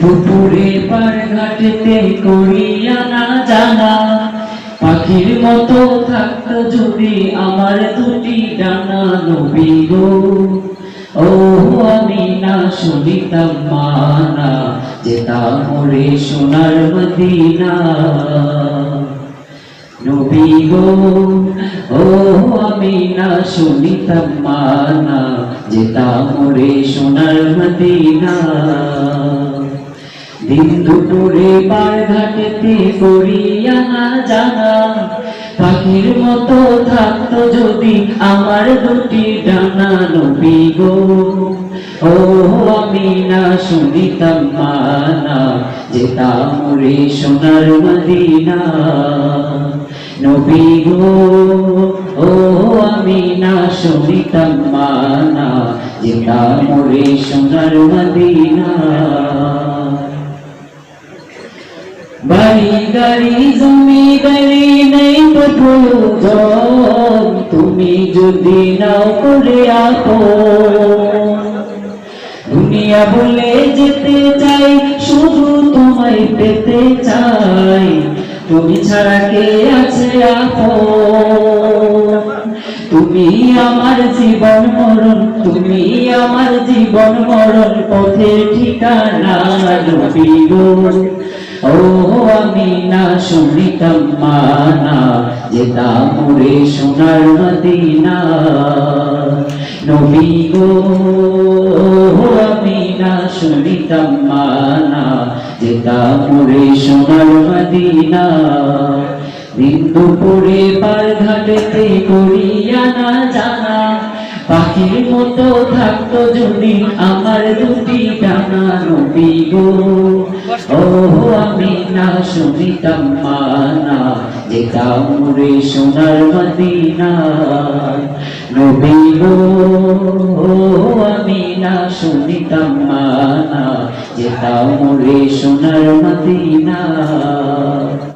দুপুরে পার ঘাটেতে করিয়া না জানা। পাখির মতো থাকতো যদি আমার দুটি ডানা নবী গো। ও আমি না শুনিতাম মানা যেতাম মোরে সোনার মদিনা। নবী গো ও আমি না শুনিতাম মানা যেতাম মোরে সোনার মদিনা। দিন দুপুরে পার ঘাটেতে করিয়া না জানা। পাখির মতো থাকতো যদি আমার দুটি ডানা নবী গো। ও আমি না শুনিতাম মানা, যেতাম রে সোনার মদিনা। নবী গো ও আমি না শুনিতাম মানা, যেতাম রে সোনার মদিনা। জমিদারি নেই তো তুমি যদি নাও করে দুনিয়া বলে যেতে চাই, শুধু তোমায় পেতে চাই। তুমি ছাড়া কে আছে আপো তুমি আমার জীবন মরণ, তুমি আমার জীবন মরণ, পথের ঠিকানা নবী ও আমি না শুনিতাম মানা যেতাম রে সোনার মদিনা। নবী গো আমি না শুনিতাম মানা যেতাম রে সোনার মদিনা। দিন পার ঘাটেতে করিয়া না জানা পাখির মতো থাকতো যদি আমার দুটি ডানা নবী গো। ও আমি না শুনিতাম মানা যেতাম রে সোনার মদিনা। নবী গো ও আমি না শুনিতাম মানা যেতাম রে সোনার মদিনা।